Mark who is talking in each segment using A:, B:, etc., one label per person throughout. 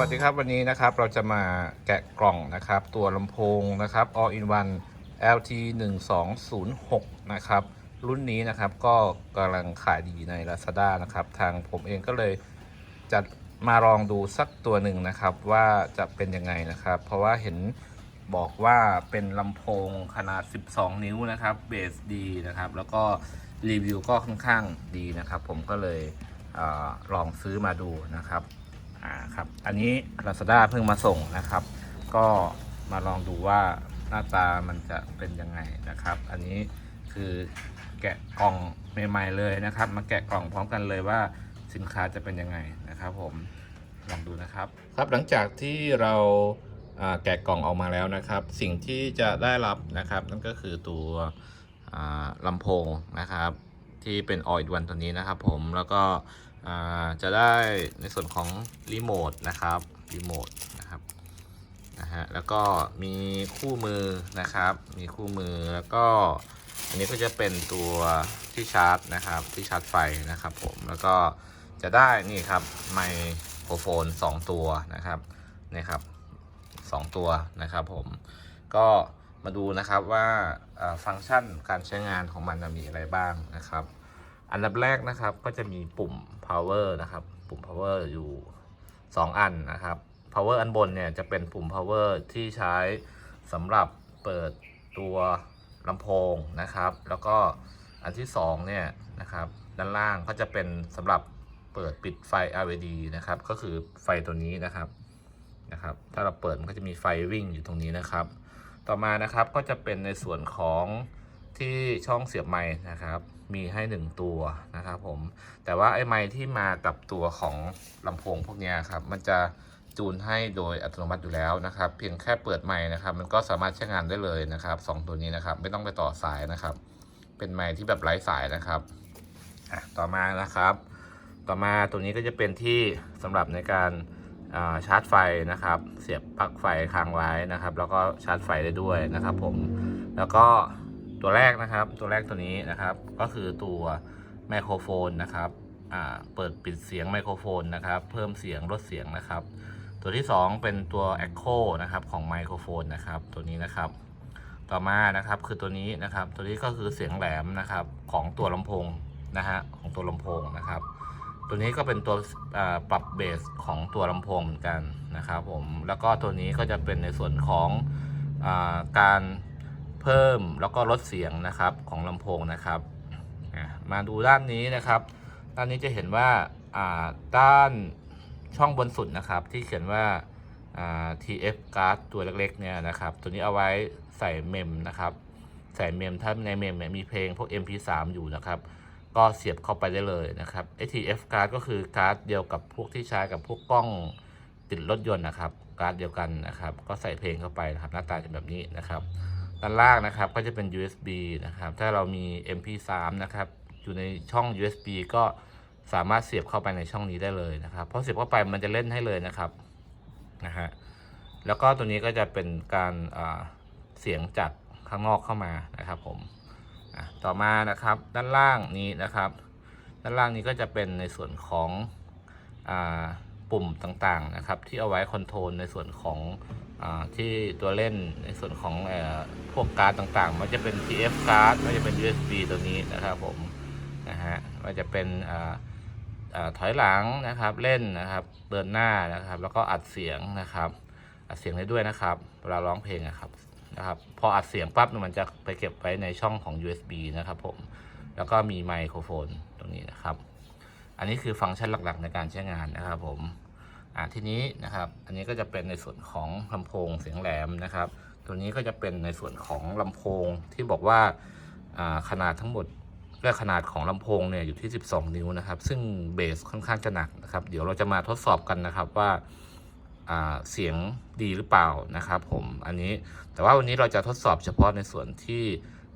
A: สวัสดีครับ วันนี้นะครับเราจะมาแกะกล่องนะครับ ตัวลำโพงนะครับ All in One LT 1 2 0 6นะครับ รุ่นนี้นะครับก็กำลังขายดีใน Lazada นะครับ ทางผมเองก็เลยจะมาลองดูสักตัวหนึ่งนะครับ ว่าจะเป็นยังไงนะครับ เพราะว่าเห็นบอกว่าเป็นลำโพงขนาด 12 นิ้วนะครับเบสดีนะครับ แล้วก็รีวิวก็ค่อนข้างดีนะครับ ผมก็เลยอลองซื้อมาดูนะครับ อ่าครับ อันนี้ Lazada เพิ่งมาส่งนะครับ ก็มาลองดูว่าหน้าตามันจะเป็นยังไงนะครับ อันนี้คือแกะกล่องใหม่ๆเลยนะครับ มาแกะกล่องพร้อมกันเลยว่าสินค้าจะเป็นยังไงนะครับ ผมลองดูนะครับ ครับหลังจากที่เราแกะกล่องออกมาแล้วนะครับ สิ่งที่จะได้รับนะครับ นั่นก็คือตัวลำโพงนะครับ ที่เป็นออยดวันตัวนี้นะครับ ผมแล้วก็ จะได้ในส่วนของรีโมทนะครับรีโมทนะครับนะฮะแล้วก็มีคู่มือนะครับ มีคู่มือแล้วก็อันนี้ก็จะเป็นตัวที่ชาร์จนะครับที่ชาร์จไฟนะครับผมแล้วก็จะได้นี่ครับไมโครโฟน 2 ตัวนะครับนี่ครับสองตัวนะครับผมก็มาดูนะครับว่าอ่าฟังก์ชันการใช้งานของมันมีอะไรบ้างนะครับ อันดับแรกนะครับก็จะมีปุ่ม power นะครับ ปุ่ม power อยู่ 2 อันนะครับ power อันบนเนี่ยจะเป็นปุ่ม power ที่ใช้สำหรับเปิดตัวลำโพงนะครับ แล้วก็อันที่2เนี่ยนะครับด้านล่างก็จะเป็นสำหรับเปิดปิดไฟ LED นะครับ ก็คือไฟตัวนี้นะครับนะครับ ถ้าเราเปิดมันก็จะมีไฟวิ่งอยู่ตรงนี้นะครับ ต่อมานะครับก็จะเป็นในส่วนของที่ช่องเสียบไม้นะครับ มีให้ 1 ตัวนะครับผม แต่ว่าไอ้ไม้ที่มากับตัวของลำโพงพวกนี้ครับ มันจะจูนให้โดยอัตโนมัติอยู่แล้วนะครับ เพียงแค่เปิดไม้นะครับ มันก็สามารถใช้งานได้เลยนะครับสองตัวนี้นะครับ ไม่ต้องไปต่อสายนะครับ เป็นไม้ที่แบบไร้สายนะครับต่อมานะครับ ต่อมาตัวนี้ก็จะเป็นที่สำหรับในการชาร์จไฟนะครับ เสียบปลั๊กไฟค้างไว้นะครับ แล้วก็ชาร์จไฟได้ด้วยนะครับ ผม แล้วก็ ตัวแรกนะครับ ตัวแรกตัวนี้นะครับ ก็คือตัวไมโครโฟนนะครับเปิดปิดเสียงไมโครโฟนนะครับ เพิ่มเสียงลดเสียงนะครับ ตัวที่ 2 เป็นตัว Echo นะครับของไมโครโฟนนะครับ ตัวนี้นะครับ ต่อมานะครับคือตัวนี้นะครับ ตัวนี้ก็คือเสียงแหลมนะครับของตัวลำโพงนะฮะของตัวลำโพงนะครับ ตัวนี้ก็เป็นตัวปรับเบสของตัวลำโพงเหมือนกันนะครับผมแล้วก็ตัวนี้ก็จะเป็นในส่วนของอการ พิ่มแล้วก็ลดเสียงนะครับของลำโพงนะครับมาดูด้านนี้นะครับด้านนี้จะเห็นว่าาด้านช่องบนสุดนะครับ ที่เขียนว่าา TF card ตัวเล็กๆเนี่ยนะครับ ตัวนี้เอาไว้ใส่เมมนะครับ ใส่เมมถ้าในเมมมีเพลงพวก MP3 อยู่นะครับ ก็เสียบเข้าไปได้เลยนะครับ ATF card ก็คือการ์ดเดียวกับพวกที่ใช้กับพวกกล้องติดรถยนต์นะครับ การ์ดเดียวกันนะครับ ก็ใส่เพลงเข้าไปนะครับ หน้าตาจะแบบนี้นะครับ ด้านล่างนะครับก็จะเป็น USB นะครับ ถ้าเรามี MP3 นะครับ อยู่ในช่อง USB ก็สามารถเสียบเข้าไปในช่องนี้ได้เลยนะครับพราะเสียบเข้าไปมันจะเล่นให้เลยนะครับนะฮะแล้วก็ตัวนี้ก็จะเป็นการอ่าเสียงจากข้างนอกเข้ามานะครับผมต่อมานะครับด้านล่างนี้นะครับ ด้านล่างนี้ก็จะเป็นในส่วนของอา ปุ่มต่างๆนะครับ ที่เอาไว้คอนโทรลในส่วนของอที่ตัวเล่นในส่วนของอพวกการ์ดต่างๆ มันจะเป็น TF การ์ดมันจะเป็น USB ตัวนี้นะครับผมนะฮะมันจะเป็นออถอยหลังนะครับเล่นนะครับเดินหน้านะครับ แล้วก็อัดเสียงนะครับอัดเสียงได้ด้วยนะครับเวลาร้องเพลงนะครับนะครับพออัดเสียงปั๊บมันจะไปเก็บไว้ในช่องของ USB นะครับผมแล้วก็มีไมโครโฟนตรงนี้นะครับ อันนี้คือฟังก์ชันหลักๆในการใช้งานนะครับผมอ่าทีนี้นะครับ อันนี้ก็จะเป็นในส่วนของลำโพงเสียงแหลมนะครับ ตัวนี้ก็จะเป็นในส่วนของลำโพงที่บอกว่าอ่าขนาดทั้งหมดเรื่องขนาดของลำโพงเนี่ยอยู่ที่ 12 นิ้วนะครับ ซึ่งเบสค่อนข้างจะหนักนะครับ เดี๋ยวเราจะมาทดสอบกันนะครับว่าเสียงดีหรือเปล่านะครับผมอันนี้แต่ว่าวันนี้เราจะทดสอบเฉพาะในส่วนที่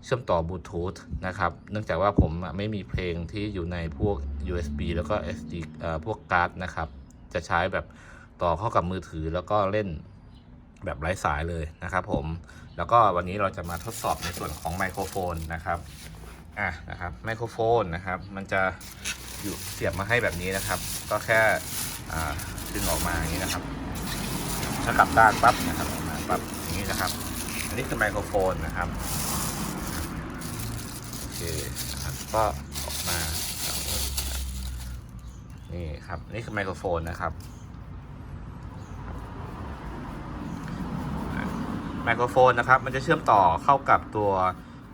A: เชื่อมต่อบลูทูธนะครับ เนื่องจากว่าผมไม่มีเพลงที่อยู่ในพวก USB แล้วก็ SD พวกการ์ดนะครับ จะใช้แบบต่อเข้ากับมือถือแล้วก็เล่นแบบไร้สายเลยนะครับผม แล้วก็วันนี้เราจะมาทดสอบในส่วนของไมโครโฟนนะครับ อะนะครับไมโครโฟนนะครับ มันจะอยู่เสียบมาให้แบบนี้นะครับ ก็แค่อ่าดึงออกมาอย่างนี้นะครับ ถ้ากลับด้านปั๊บนะครับออกมาปั๊บอย่างนี้นะครับ อันนี้คือไมโครโฟนนะครับ คครับก็ออกมานี่ครับ นี่คือไมโครโฟนนะครับไมโครโฟนนะครับ มันจะเชื่อมต่อเข้ากับตัว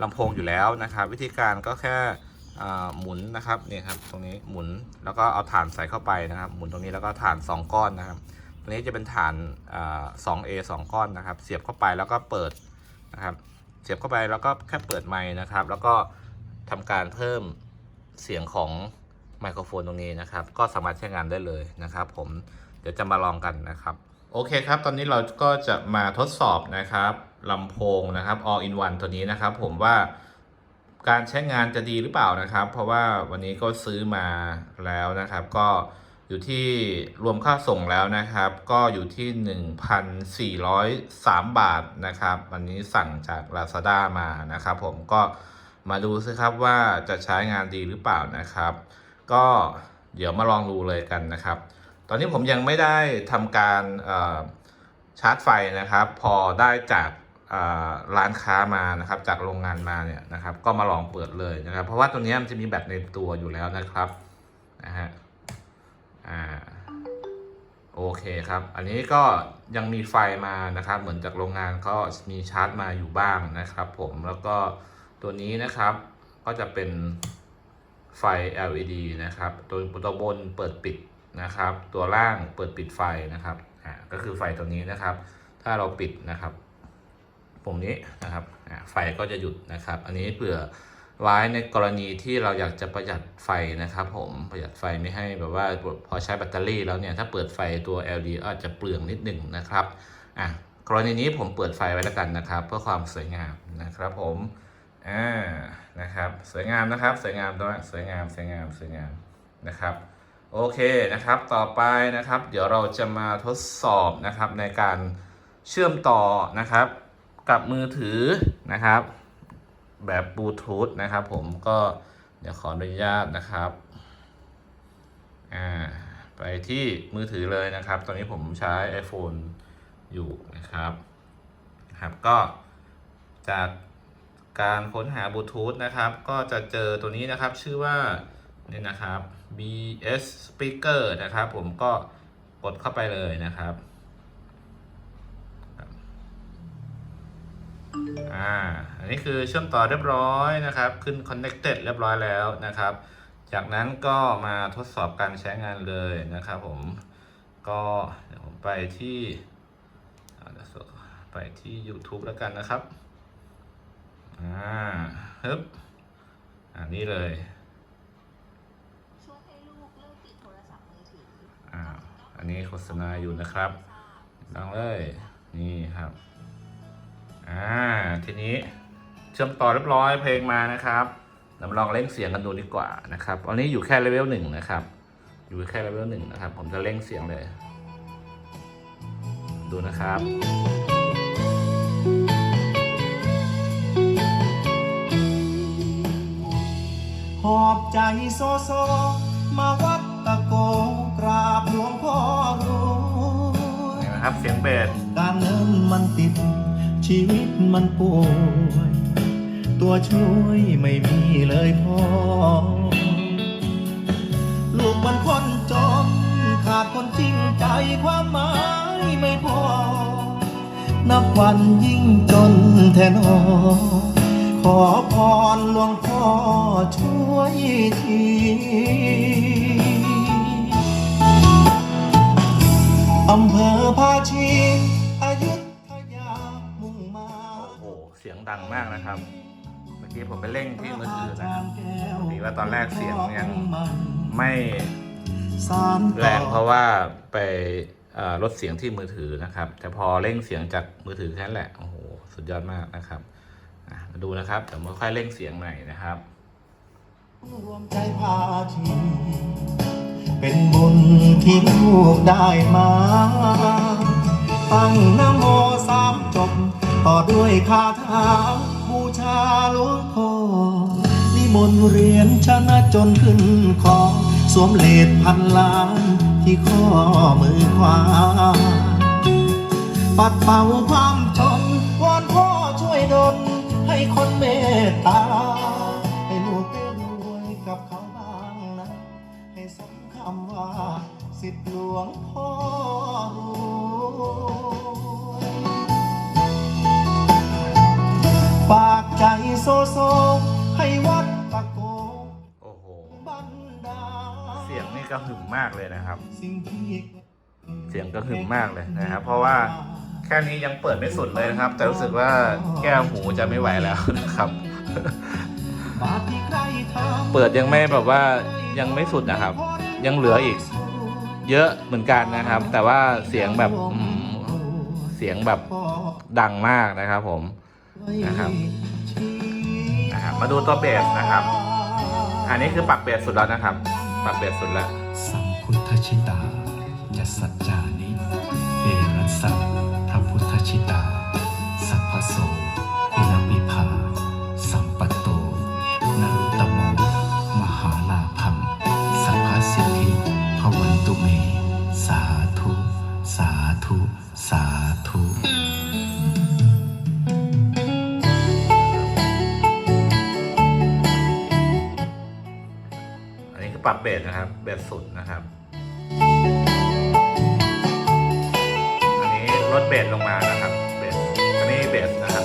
A: ลำโพงอยู่แล้วนะครับ วิธีการก็แค่หมุนนะครับนี่ครับ ตรงนี้หมุนแล้วก็เอาฐานใส่เข้าไปนะครับ หมุนตรงนี้แล้วก็ฐาน 2 ก้อนนะครับตัวนี้จะเป็นฐานอ่า 2A 2ก้อนนะครับ เสียบเข้าไปแล้วก็เปิดนะครับ เสียบเข้าไปแล้วก็แค่เปิดไมค์นะครับ แล้วก็ ทำการเพิ่มเสียงของไมโครโฟนตรงนี้นะครับ ก็สามารถใช้งานได้เลยนะครับ ผมเดี๋ยวจะมาลองกันนะครับ โอเคครับ ตอนนี้เราก็จะมาทดสอบนะครับลำโพงนะครับ all in one ตัวนี้นะครับ ผมว่าการใช้งานจะดีหรือเปล่านะครับ เพราะว่าวันนี้ก็ซื้อมาแล้วนะครับ ก็อยู่ที่รวมค่าส่งแล้วนะครับ ก็อยู่ที่ 1,403 บาทนะครับ วันนี้สั่งจาก Lazada มานะครับ ผมก็ มาดูซิครับว่าจะใช้งานดีหรือเปล่านะครับ ก็เดี๋ยวมาลองดูเลยกันนะครับ ตอนนี้ผมยังไม่ได้ทำการชาร์จไฟนะครับ พอได้จากร้านค้ามานะครับจากโรงงานมาเนี่ยนะครับ ก็มาลองเปิดเลยนะครับ เพราะว่าตัวนี้มันจะมีแบตในตัวอยู่แล้วนะครับนะฮะอ่าโอเคครับ อันนี้ก็ยังมีไฟมานะครับ เหมือนจากโรงงานก็มีชาร์จมาอยู่บ้างนะครับ ผมแล้วก็ ตัวนี้นะครับก็จะเป็นไฟ LED นะครับ ตัวตัวบนเปิดปิดนะครับ ตัวล่างเปิดปิดไฟนะครับอ่าก็คือไฟตัวนี้นะครับ ถ้าเราปิดนะครับปุ่มนี้นะครับอ่าไฟก็จะหยุดนะครับ อันนี้เผื่อไว้ในกรณีที่เราอยากจะประหยัดไฟนะครับ ผมประหยัดไฟไม่ให้แบบว่าพอใช้แบตเตอรี่แล้วเนี่ยถ้าเปิดไฟตัว LED อาจจะเปลืองนิดหนึ่งนะครับอะกรณีนี้ผมเปิดไฟไว้แล้วกันนะครับ เพื่อความสวยงามนะครับผม อ่านะครับสวยงามนะครับสวยงามตัวสวยงามสวยงามสวยงามนะครับโอเคนะครับต่อไปนะครับ เดี๋ยวเราจะมาทดสอบนะครับในการเชื่อมต่อนะครับ กับมือถือนะครับ แบบบลูทูธนะครับ ผมก็เดี๋ยวขออนุญาตนะครับอ่าไปที่มือถือเลยนะครับ ตอนนี้ผมใช้ iPhone อยู่นะครับครับก็จาก การค้นหาบลูทูธนะครับ ก็จะเจอตัวนี้นะครับ ชื่อว่านี่นะครับ BS speaker นะครับ ผมก็กดเข้าไปเลยนะครับอ่าอันนี้คือเชื่อมต่อเรียบร้อยนะครับ ขึ้น connected เรียบร้อยแล้วนะครับ จากนั้นก็มาทดสอบการใช้งานเลยนะครับผมก็เดี๋ยวผมไปที่ไปที่ YouTube แล้วกันนะครับ ฮึบอันนี้เลย
B: ช่วยให้ลูกเลิกติดโทรศัพท์มือถือ
A: อ่าอันนี้โฆษณาอยู่นะครับลองเลย นี่ครับ อ่า ทีนี้เชื่อมต่อเรียบร้อยเพลงมานะครับเรามาลองเล่งเสียงกันดูดีกว่านะครับอันนี้อยู่แค่เลเวลหนึ่งนะครับ อยู่แค่เลเวลหนึ่งนะครับ ผมจะเล่งเสียงเลย ดูนะครับ
C: หอบใจโซโซ มาวัดตะโกกราบหลวงพ่อรวย
A: เห็นไหมครับเสียงเบส
C: การเงินมันติด ชีวิตมันป่วยตัวช่วยไม่มีเลยพ่อ ลูกมันคนจนขาดคนจริงใจความหมายไม่พอ นับวันยิ่งจนแทนอ ขอพรหลวงพ่อช่วยทีอำเภอภาชีอายุทยามุ่งมา
A: โอ้โหเสียงดังมากนะครับ เมื่อกี้ผมไปเล่งที่มือถือนะครับดีว่าตอนแรกเสียงยังไม่
C: สารต่อ
A: แรงเพราะว่าไปลดเสียงที่มือถือนะครับ แต่พอเร่งเสียงจากมือถือแค่นั้นแหละ โอ้โห สุดยอดมากนะครับ มาดูนะครับเดี๋ยวมาค่อยเร่งเสียงหน่อยนะครับ
C: รวมใจพาชีเป็นบุญที่ลูกได้มาตั้งนโมสามจบ ต่อด้วยคาถาบูชาหลวงพ่อนิมนต์เรียนชนะจนขึ้นคอสวมเลดพันล้านที่ข้อมือขวา ปัดเป่าความจนวอนพ่อช่วยดลให้คน เมตตา ให้ลูกได้รวยกับเขาบ้างนะ ให้สมคำว่า สิทธิหลวงพ่อรวยฝากใจโซโซ ให้วัดตะโก
A: โอ้โห
C: บันดาล
A: เสียงนี่ก็หึมมากเลยนะครับ
C: สิ่งที่
A: เสียงก็หึมมากเลยนะครับ เพราะว่า แค่นี้ยังเปิดไม่สุดเลยนะครับ แต่รู้สึกว่าแก้วหูจะไม่ไหวแล้วนะครับ
C: บาปที่ใครทำ
A: เปิดยังไม่แบบว่ายังไม่สุดนะครับ ยังเหลืออีก เยอะเหมือนกันนะครับ แต่ว่าเสียงแบบอืมเสียงแบบดังมากนะครับ ผมนะครับนะครับ มาดูตัวเบสนะครับ อันนี้คือปรับเบสสุดแล้วนะครับ ปรับเบสสุดแล้ว
D: สัมพุทธชิตาจะสัจจานิเอรัสสะพระพุทธ ชิตา สัพพโสคุณวิภา สัมปัตโตนรุตโม มหาลาพัง สัพพสิทธิพวันตุเม สาธุ สาธุ สาธุ
A: อันนี้คือปรับเบสนะครับ เบสสุดนะครับ ดเบสลงมานะครับเบสอันนี้เบสนะครับ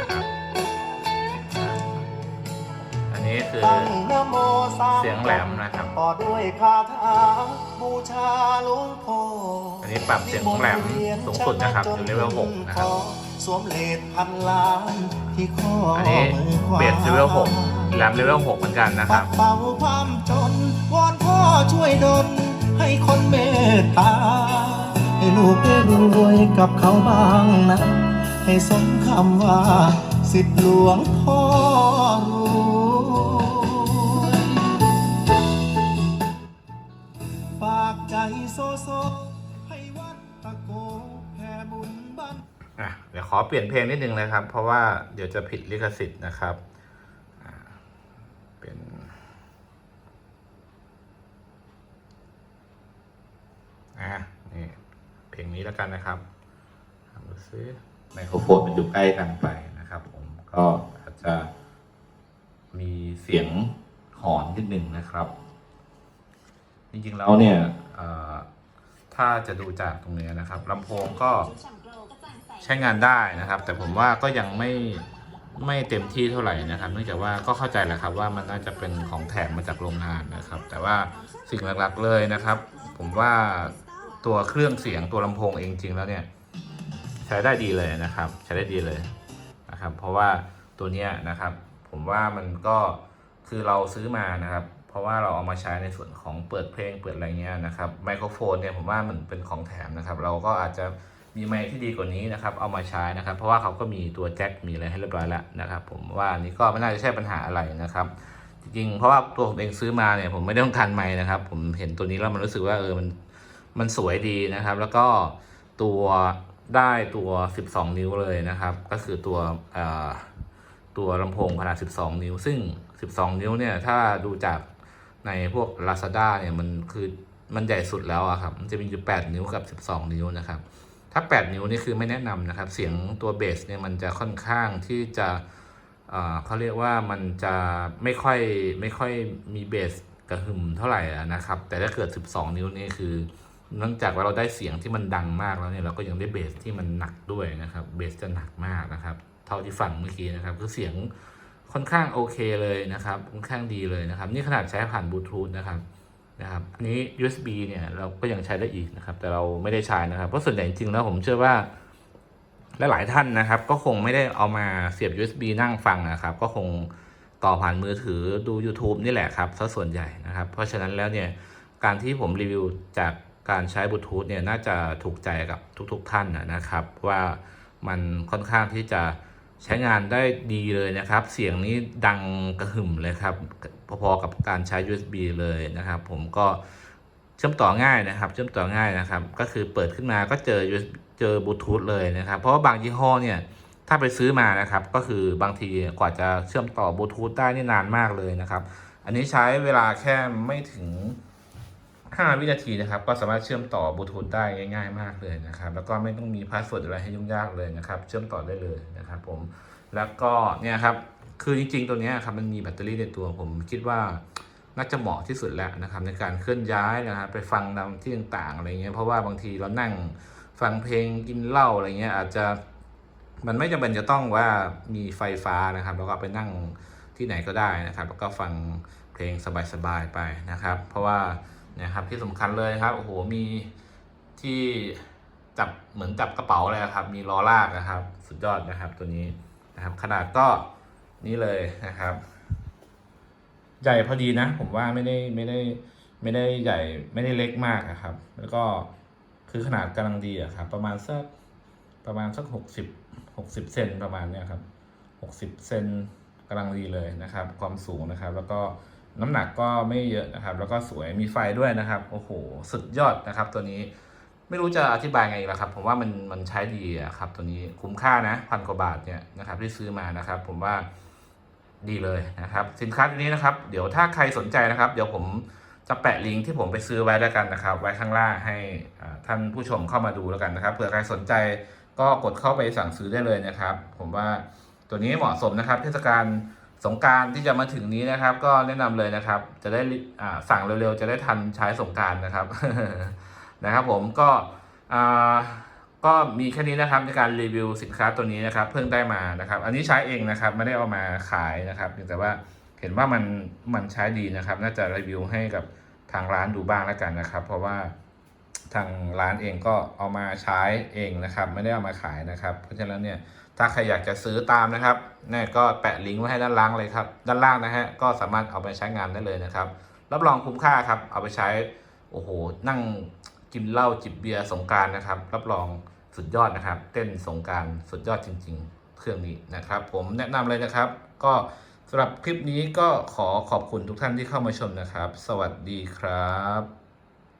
A: นะครับอันนี้คือ
C: ตั้งนะโมสาม
A: เสียงแหลมนะครับ
C: ต่อด้วยคาถาบูชาหลวงพ่อ
A: อันนี้ปรับเสียงแหลมสูงสุดนะครับอยู่เลเวลหกนะครับ
C: สวมเลดพันล้านที่ข้อ
A: อันนี้
C: มือขวา
A: เบสเลเวลหกแรมเลเวลหกเหมือนกันนะค
C: ปั
A: รั
C: ด
A: บ
C: เป่าความจนวอนพ่อช่วยดล ให้คนเมตตา ให้ลูกได้รวยกับเขาบ้างนะ ให้สมคำว่า สิทธิหลวงพ่อรวยฝากใจโซโซให้วัดตะโกแผ่บุญบัน
A: อะเดี๋ยวขอเปลี่ยนเพลงนิดนึงนะครับ เพราะว่าเดี๋ยวจะผิดลิขสิทธิ์นะครับเป็น อะนี่เพลงนี้แล้วกันนะครับทำดูซิไมโครโฟนมันอยู่ใกล้กันไปนะครับ ผมก็อาจจะมีเสียงหอนนิดนึงนะครับ จริงๆแล้วเนี่ยถ้าจะดูจากตรงนี้นะครับลำโพงก็ใช้งานได้นะครับ แต่ผมว่าก็ยังไม่ไม่เต็มที่เท่าไหร่นะครับ เนื่องจากว่าก็เข้าใจแหละครับว่ามันน่าจะเป็นของแถมมาจากโรงงานนะครับ แต่ว่าสิ่งหลักๆเลยนะครับ ผมว่า ตัวเครื่องเสียงตัวลำโพงเองจริงแล้วเนี่ยใช้ได้ดีเลยนะครับ ใช้ได้ดีเลยนะครับ เพราะว่าตัวเนี้ยนะครับ ผมว่ามันก็คือเราซื้อมานะครับ เพราะว่าเราเอามาใช้ในส่วนของเปิดเพลงเปิดอะไรเงี้ยนะครับไมโครโฟนเนี่ยผมว่ามันเป็นของแถมนะครับ เราก็อาจจะมีไมค์ที่ดีกว่านี้นะครับเอามาใช้นะครับ เพราะว่าเขาก็มีตัวแจ็คมีอะไรให้เรียบร้อยแล้วนะครับ ผมว่านี้ก็ไม่น่าจะใช่ปัญหาอะไรนะครับ จริงๆเพราะว่าตัวผมเองซื้อมาเนี่ยผมไม่ได้ต้องการไมค์นะครับ ผมเห็นตัวนี้แล้วมันรู้สึกว่าเออมัน มันสวยดีนะครับ แล้วก็ตัวได้ตัว 12 นิ้วเลยนะครับ ก็คือตัวตัวลำโพงขนาด 12 นิ้ว ซึ่ง 12 นิ้วเนี่ย ถ้าดูจากในพวก Lazada เนี่ยมันคือมันใหญ่สุดแล้วอะครับมันจะมีอยู่ 8 นิ้วกับ 12 นิ้วนะครับ ถ้า 8 นิ้วนี่คือไม่แนะนำนะครับ เสียงตัวเบสเนี่ยมันจะค่อนข้างที่จะเขาเรียกว่ามันจะไม่ค่อยไม่ค่อยมีเบสกระหึ่มเท่าไหร่นะครับ แต่ถ้าเกิด 12 นิ้วนี่คือ เนื่องจากว่าเราได้เสียงที่มันดังมากแล้วเนี่ยเราก็ยังได้เบสที่มันหนักด้วยนะครับเบสจะหนักมากนะครับ เท่าที่ฟังเมื่อกี้นะครับคือเสียงค่อนข้างโอเคเลยนะครับค่อนข้างดีเลยนะครับ นี่ขนาดใช้ผ่านบลูทูธนะครับนะครับอันนี้ USB เนี่ยเราก็ยังใช้ได้อีกนะครับ แต่เราไม่ได้ใช้นะครับเพราะส่วนใหญ่จริงแล้วผมเชื่อว่าและหลายท่านนะครับ ก็คงไม่ได้เอามาเสียบ USB นั่งฟังนะครับ ก็คงต่อผ่านมือถือดู YouTube นี่แหละครับซะส่วนใหญ่นะครับ เพราะฉะนั้นแล้วเนี่ยการที่ผมรีวิวจาก การใช้บลูทูธเนี่ยน่าจะถูกใจกับทุกๆท่านนะนะครับ ว่ามันค่อนข้างที่จะใช้งานได้ดีเลยนะครับ เสียงนี้ดังกระหึ่มเลยครับ พอๆกับการใช้ USB เลยนะครับ ผมก็เชื่อมต่อง่ายนะครับ เชื่อมต่อง่ายนะครับ ก็คือเปิดขึ้นมาก็เจอ USB เจอบลูทูธเลยนะครับ เพราะว่าบางยี่ห้อเนี่ยถ้าไปซื้อมานะครับ ก็คือบางทีกว่าจะเชื่อมต่อบลูทูธได้นี่นานมากเลยนะครับ อันนี้ใช้เวลาแค่ไม่ถึง 5 วินาทีนะครับ ก็สามารถเชื่อมต่อบลูทูธได้ง่าย ๆ มากเลยนะครับ แล้วก็ไม่ต้องมีพาสเวิร์ดอะไรให้ยุ่งยากเลยนะครับ เชื่อมต่อได้เลยนะครับ ผม แล้วก็เนี่ยครับ คือจริงๆ ตัวนี้ครับมันมีแบตเตอรี่ในตัวผมคิดว่าน่าจะเหมาะที่สุดแล้วนะครับ ในการเคลื่อนย้ายนะครับไปฟังตามที่ต่างๆอะไรเงี้ยเพราะว่าบางทีเรานั่งฟังเพลงกินเหล้าอะไรเงี้ยอาจจะมันไม่จำเป็นจะต้องว่ามีไฟฟ้านะครับ แล้วก็ไปนั่งที่ไหนก็ได้นะครับ แล้วก็ฟังเพลงสบายๆไปนะครับ เพราะว่า นี่ยครับที่สำคัญเลยครับโอ้โหมีที่จับเหมือนจับกระเป๋าเลยครับ มีล้อลากนะครับ สุดยอดนะครับตัวนี้นะครับ ขนาดก็นี่เลยนะครับ ใหญ่พอดีนะ ผมว่าไม่ได้ไม่ได้ไม่ได้ใหญ่ไม่ได้เล็กมากอะครับ แล้วก็คือขนาดกำลังดีอะครับ ประมาณสักประมาณสักหกสิบหกสิบเซนประมาณเนี้ยครับหกสิบเซนกำลังดีเลยนะครับ ความสูงนะครับ แล้วก็ น้ำหนักก็ไม่เยอะนะครับ แล้วก็สวยมีไฟด้วยนะครับ โอ้โห สุดยอดนะครับ ตัวนี้ไม่รู้จะอธิบายไงอีกแล้วครับ ผมว่ามันมันใช้ดีอะครับ ตัวนี้คุ้มค่านะพันกว่าบาทเนี่ยนะครับที่ซื้อมานะครับ ผมว่าดีเลยนะครับ สินค้าตัวนี้นะครับ เดี๋ยวถ้าใครสนใจนะครับ เดี๋ยวผมจะแปะลิงก์ที่ผมไปซื้อไว้แล้วกันนะครับ ไว้ข้างล่างให้ท่านผู้ชมเข้ามาดูแล้วกันนะครับเผื่อใครสนใจก็กดเข้าไปสั่งซื้อได้เลยนะครับ ผมว่าตัวนี้เหมาะสมนะครับ เทศกาล สงการที่จะมาถึงนี้นะครับ ก็แนะนำเลยนะครับ จะได้สั่งเร็วๆ จะได้ทันใช้สงการนะครับนะครับผมก็ก็มีแค่นี้นะครับในการรีวิวสินค้าตัวนี้นะครับ เพิ่งได้มานะครับ อันนี้ใช้เองนะครับไม่ได้เอามาขายนะครับแต่ว่าเห็นว่ามันมันใช้ดีนะครับ น่าจะรีวิวให้กับทางร้านดูบ้างแล้วกันนะครับ เพราะว่า ทางร้านเองก็เอามาใช้เองนะครับ ไม่ได้เอามาขายนะครับ เพราะฉะนั้นเนี่ยถ้าใครอยากจะซื้อตามนะครับนี่ก็แปะลิงก์ไว้ให้ด้านล่างเลยครับ ด้านล่างนะฮะก็สามารถเอาไปใช้งานได้เลยนะครับ รับรองคุ้มค่าครับ เอาไปใช้โอ้โหนั่งกินเหล้าจิบเบียร์สงการนะครับ รับรองสุดยอดนะครับ เต้นสงการสุดยอดจริง ๆ เครื่องนี้นะครับ ผมแนะนำเลยนะครับ ก็สำหรับคลิปนี้ก็ขอขอบคุณทุกท่านที่เข้ามาชมนะครับ สวัสดีครับ